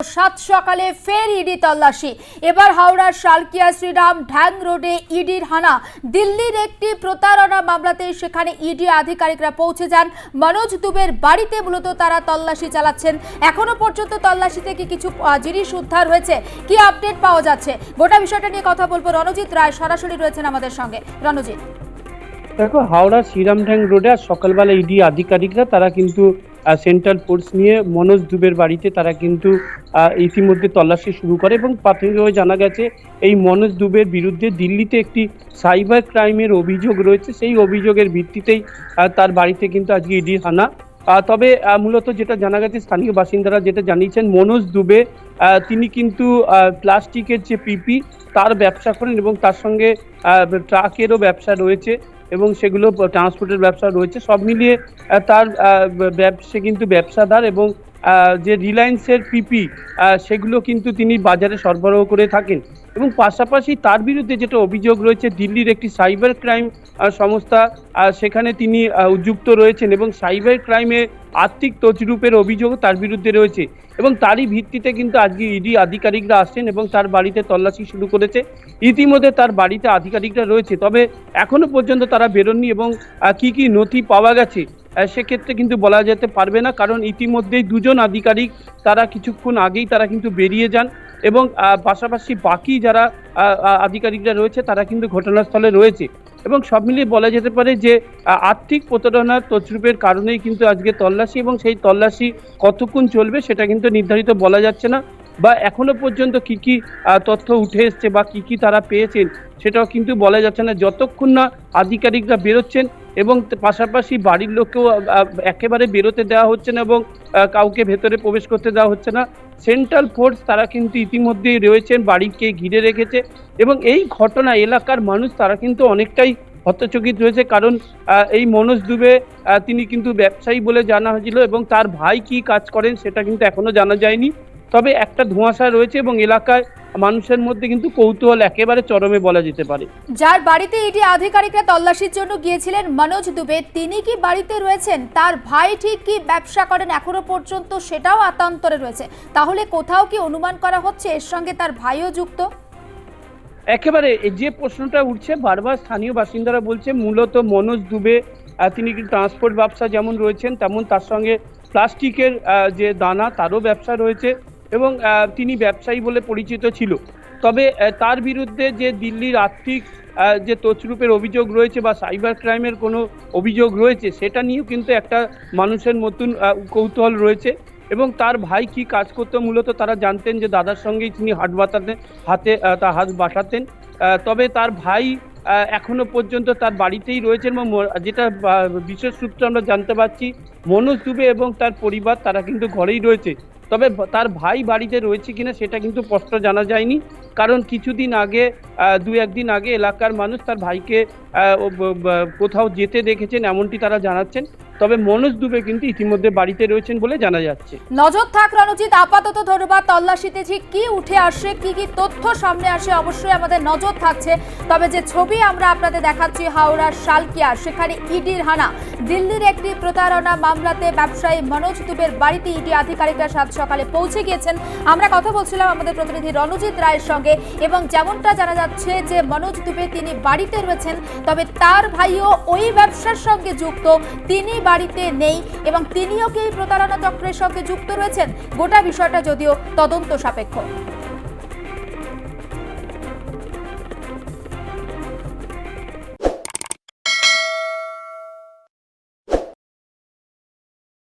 সাত সকালে ফের ইডি তল্লাশি। এবার হাওড়ার শালকিয়া শ্রীরাম ঢ্যাং রোডে ইডির হানা। দিল্লির একটি প্রতারণা মামলাতে সেখানে ইডি আধিকারিকরা পৌঁছে যান। মনোজ দুবের বাড়িতে মূলত তারা তল্লাশি চালাচ্ছেন। এখনও পর্যন্ত তল্লাশিতে কি কিছু জিনিস উদ্ধার হয়েছে। কি আপডেট পাওয়া যাচ্ছে? গোটা বিষয়টা নিয়ে কথা বলব রণজিৎ রায়। সরাসরি রয়েছেন আমাদের সঙ্গে। রণজিৎ। দেখো, হাওড়া শ্রীরামঢ্যাং রোডে আজ সকালবেলা ইডি আধিকারিকরা, তারা কিন্তু সেন্ট্রাল ফোর্স নিয়ে মনোজ দুবের বাড়িতে তারা কিন্তু ইতিমধ্যে তল্লাশি শুরু করে এবং প্রাথমিকভাবে জানা গেছে, এই মনোজ দুবের বিরুদ্ধে দিল্লিতে একটি সাইবার ক্রাইমের অভিযোগ রয়েছে। সেই অভিযোগের ভিত্তিতেই তার বাড়িতে কিন্তু আজকে ইডি হানা। তবে মূলত যেটা জানা গেছে, স্থানীয় বাসিন্দারা যেটা জানিয়েছেন, মনোজ দুবে তিনি কিন্তু প্লাস্টিকের যে পিপি, তার ব্যবসা করেন এবং তার সঙ্গে ট্রাকেরও ব্যবসা রয়েছে। এবং সেগুলো ট্রান্সপোর্টের ব্যবসা রয়েছে। সব মিলিয়ে তার সে ব্যবসা কিন্তু ব্যবসাদার এবং যে রিলায়েন্সের পিপি সেগুলো কিন্তু তিনি বাজারে সরবরাহ করে থাকেন। এবং পাশাপাশি তার বিরুদ্ধে যেটা অভিযোগ রয়েছে, দিল্লির একটি সাইবার ক্রাইম সংস্থা সেখানে তিনি যুক্ত রয়েছেন এবং সাইবার ক্রাইমে আর্থিক তছরূপের অভিযোগ তার বিরুদ্ধে রয়েছে। এবং তারই ভিত্তিতে কিন্তু আজকে ইডি আধিকারিকরা আসছেন এবং তার বাড়িতে তল্লাশি শুরু করেছে। ইতিমধ্যে তার বাড়িতে আধিকারিকরা রয়েছে, তবে এখনও পর্যন্ত তারা বেরোননি এবং কি কি নথি পাওয়া গেছে সেক্ষেত্রে কিন্তু বলা যেতে পারবে না, কারণ ইতিমধ্যেই দুজন আধিকারিক তারা কিছুক্ষণ আগেই তারা কিন্তু বেরিয়ে যান এবং পাশাপাশি বাকি যারা আধিকারিকরা রয়েছে তারা কিন্তু ঘটনাস্থলে রয়েছে। এবং সব মিলিয়ে বলা যেতে পারে যে আর্থিক প্রতারণার তছরূপের কারণেই কিন্তু আজকে তল্লাশি এবং সেই তল্লাশি কতক্ষণ চলবে সেটা কিন্তু নির্ধারিত বলা যাচ্ছে না। বা এখনও পর্যন্ত কি কি তথ্য উঠে এসছে বা কি কি তারা পেয়েছেন, সেটাও কিন্তু বলা যাচ্ছে না। যতক্ষণ না আধিকারিকরা বেরোচ্ছেন এবং পাশাপাশি বাড়ির লোককেও একেবারে বেরোতে দেওয়া হচ্ছে না এবং কাউকে ভেতরে প্রবেশ করতে দেওয়া হচ্ছে না, সেন্ট্রাল ফোর্স তারা কিন্তু ইতিমধ্যেই রয়েছেন, বাড়িকে ঘিরে রেখেছে এবং এই ঘটনা, এলাকার মানুষ তারা কিন্তু অনেকটাই হতচকিত রয়েছে কারণ এই মনোজ দুবে তিনি কিন্তু ব্যবসায়ী বলে জানা হয়েছিল এবং তার ভাই কি কাজ করেন সেটা কিন্তু এখনও জানা যায়নি। তবে একটা ধোঁয়াশা রয়েছে এবং এলাকায় মানুষের মধ্যে কিন্তু কৌতূহল একেবারে চরমে বলা যেতে পারে। যার বাড়িতে এটি আধিকারিকরা তল্লাশির জন্য গিয়েছিলেন মনোজ দুবে তিনি কি বাড়িতে রয়েছেন? তার ভাই ঠিক কি ব্যবসা করেন এখনও পর্যন্ত সেটাও আতান্তরে রয়েছে। তাহলে কোথাও কি অনুমান করা হচ্ছে এর সঙ্গে তার ভাইও যুক্ত? একেবারে যে প্রশ্নটা উঠছে বারবার স্থানীয় বাসিন্দারা বলছে মূলত মনোজ দুবে তিনি কিন্তু ট্রান্সপোর্ট ব্যবসা যেমন রয়েছেন তেমন তার সঙ্গে প্লাস্টিকের যে দানা তারও ব্যবসা রয়েছে। এবং তিনি ব্যবসায়ী বলে পরিচিত ছিল। তবে তার বিরুদ্ধে যে দিল্লির আর্থিক যে তছরূপের অভিযোগ রয়েছে বা সাইবার ক্রাইমের কোনো অভিযোগ রয়েছে, সেটা নিয়েও কিন্তু একটা মানুষের মতন কৌতূহল রয়েছে। এবং তার ভাই কি কাজ করতো মূলত তারা জানতেন যে দাদার সঙ্গেই তিনি হাট বাতাতেন হাতে তার হাত বাসাতেন। তবে তার ভাই এখনও পর্যন্ত তার বাড়িতেই রয়েছেন এবং যেটা বিশেষ সূত্রে আমরা জানতে পারছি, মনোজ দুবে এবং তার পরিবার, তারা কিন্তু ঘরেই রয়েছে। তবে তার ভাই বাড়িতে রয়েছে কিনা সেটা কিন্তু স্পষ্ট জানা যায়নি। কারণ কিছুদিন আগে দু একদিন আগে এলাকার মানুষ তার ভাইকে কোথাও যেতে দেখেছেন এমনটি তারা জানাচ্ছেন। তবে মনোজ দুবে কিন্তু ইতিমধ্যে বাড়িতে রয়েছেন বলে জানা যাচ্ছে। নজর থাক রণজিৎ, আপাতত ধন্যবাদ। তল্লাশিতে ঠিক কি উঠে আসে, কি কি তথ্য সামনে আসে অবশ্যই আমাদের নজর থাকছে। তবে যে ছবি আমরা আপনাদের দেখাচ্ছি, হাওড়ার শালকিয়া সেখানে ইডির হানা। দিল্লির একটি প্রতারণা মামলাতে ব্যবসায়ী মনোজ দুবের বাড়িতে ইডি আধিকারিকরা সাত সকালে পৌঁছে গিয়েছেন। আমরা কথা বলছিলাম আমাদের প্রতিনিধি রণজিৎ রায়ের সঙ্গে। এবং যেমনটা জানা যাচ্ছে যে মনোজ দুবে তিনি বাড়িতে রয়েছেন, তবে তার ভাইও ওই ব্যবসার সঙ্গে যুক্ত। তিনি বাড়িতে নেই এবং তিনিও কি প্রতারণা চক্রের সঙ্গে যুক্ত রয়েছেন? গোটা বিষয়টা যদিও তদন্ত সাপেক্ষ।